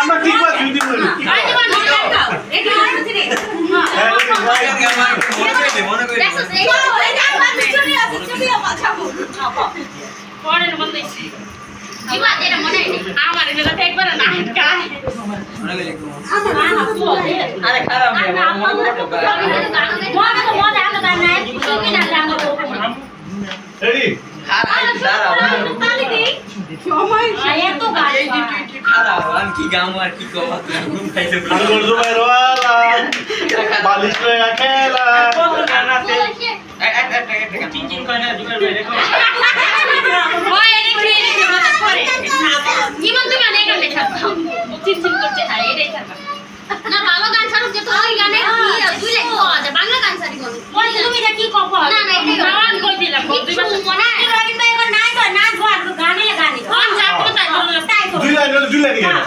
আমরা ঠিক আছে দুই দিন ধরে Ready? বালিশ খেলা